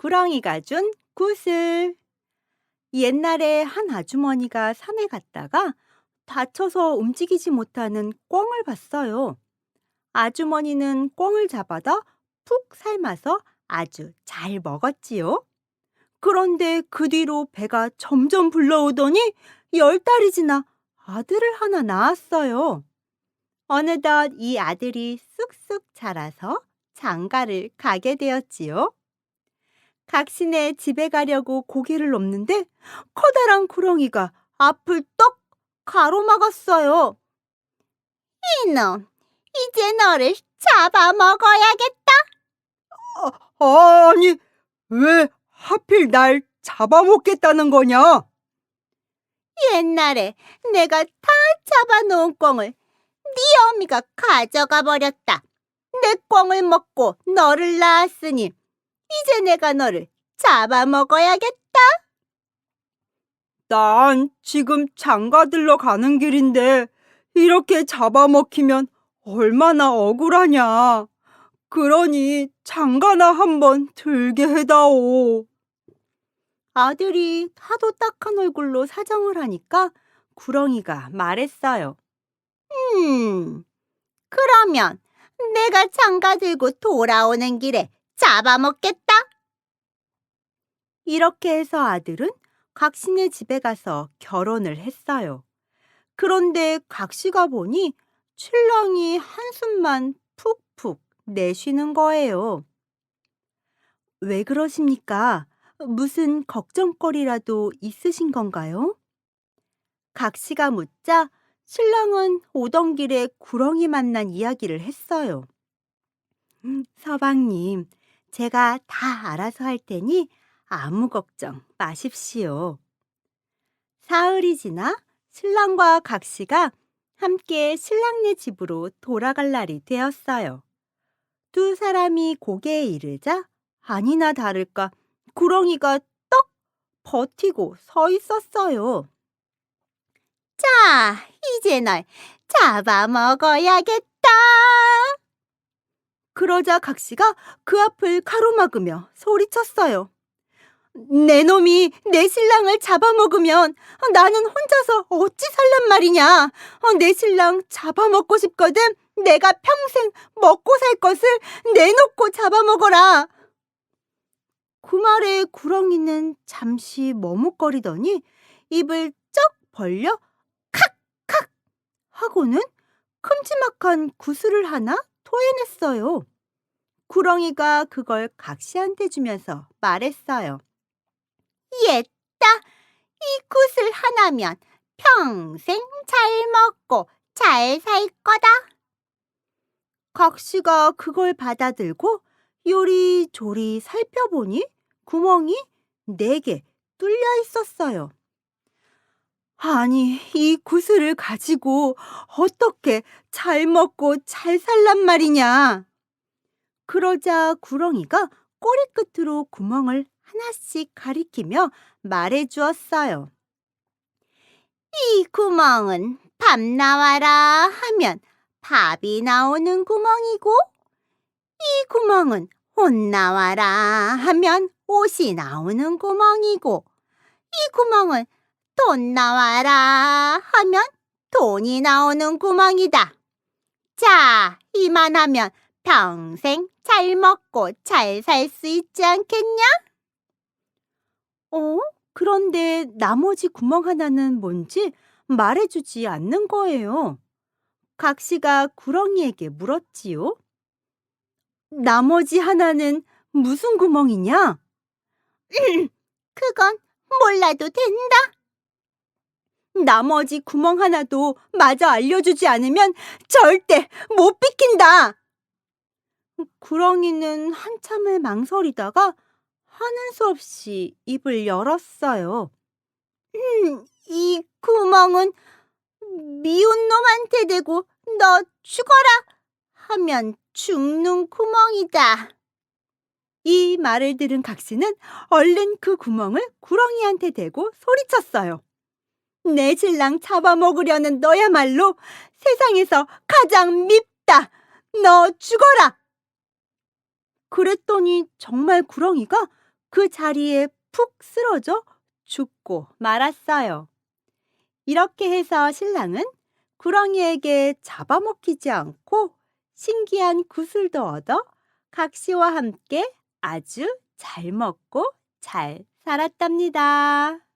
구렁이가 준 구슬. 옛날에 한 아주머니가 산에 갔다가 다쳐서 움직이지 못하는 꿩을 봤어요. 아주머니는 꿩을 잡아다 푹 삶아서 아주 잘 먹었지요. 그런데 그 뒤로 배가 점점 불러오더니 열 달이 지나 아들을 하나 낳았어요. 어느덧 이 아들이 쑥쑥 자라서 장가를 가게 되었지요. 각신의 집에 가려고 고개를 넘는데 커다란 구렁이가 앞을 떡 가로막았어요. 이놈, 이제 너를 잡아먹어야겠다. 아니, 왜 하필 날 잡아먹겠다는 거냐? 옛날에 내가 다 잡아놓은 꿩을 네 어미가 가져가 버렸다. 내 꿩을 먹고 너를 낳았으니 이제 내가 너를 잡아먹어야겠다. 난 지금 장가들러 가는 길인데 이렇게 잡아먹히면 얼마나 억울하냐. 그러니 장가나 한번 들게 해다오. 아들이 하도 딱한 얼굴로 사정을 하니까 구렁이가 말했어요. 음, 그러면 내가 장가 들고 돌아오는 길에 잡아먹겠다. 이렇게 해서 아들은 각신의 집에 가서 결혼을 했어요. 그런데 각시가 보니 신랑이 한숨만 푹푹 내쉬는 거예요. 왜 그러십니까? 무슨 걱정거리라도 있으신 건가요? 각시가 묻자 신랑은 오던 길에 구렁이 만난 이야기를 했어요. 음, 서방님, 제가 다 알아서 할 테니 아무 걱정 마십시오. 사흘이 지나 신랑과 각시가 함께 신랑네 집으로 돌아갈 날이 되었어요. 두 사람이 고개에 이르자 아니나 다를까 구렁이가 떡 버티고 서 있었어요. 자, 이제 널 잡아먹어야겠다. 그러자 각시가 그 앞을 가로막으며 소리쳤어요. 내 놈이 내 신랑을 잡아먹으면 나는 혼자서 어찌 살란 말이냐. 어, 내 신랑 잡아먹고 싶거든. 내가 평생 먹고 살 것을 내놓고 잡아먹어라. 그 말에 구렁이는 잠시 머뭇거리더니 입을 쩍 벌려 칵칵 하고는 큼지막한 구슬을 하나 토해냈어요. 구렁이가 그걸 각시한테 주면서 말했어요. 옛다, 이 구슬 하나면 평생 잘 먹고 잘 살 거다. 각시가 그걸 받아들고 요리조리 살펴보니 구멍이 네 개 뚫려 있었어요. 아니, 이 구슬을 가지고 어떻게 잘 먹고 잘 살란 말이냐. 그러자 구렁이가 꼬리 끝으로 구멍을 하나씩 가리키며 말해 주었어요. 이 구멍은 밥 나와라 하면 밥이 나오는 구멍이고, 이 구멍은 옷 나와라 하면 옷이 나오는 구멍이고, 이 구멍은 돈 나와라 하면 돈이 나오는 구멍이다. 자, 이만하면 평생 잘 먹고 잘 살 수 있지 않겠냐? 어? 그런데 나머지 구멍 하나는 뭔지 말해주지 않는 거예요. 각시가 구렁이에게 물었지요. 나머지 하나는 무슨 구멍이냐? 그건 몰라도 된다. 나머지 구멍 하나도 마저 알려주지 않으면 절대 못 비킨다. 구렁이는 한참을 망설이다가 하는 수 없이 입을 열었어요. 음, 이 구멍은 미운 놈한테 대고 너 죽어라 하면 죽는 구멍이다. 이 말을 들은 각시는 얼른 그 구멍을 구렁이한테 대고 소리쳤어요. 내 신랑 잡아먹으려는 너야말로 세상에서 가장 밉다. 너 죽어라. 그랬더니 정말 구렁이가 그 자리에 푹 쓰러져 죽고 말았어요. 이렇게 해서 신랑은 구렁이에게 잡아먹히지 않고 신기한 구슬도 얻어 각시와 함께 아주 잘 먹고 잘 살았답니다.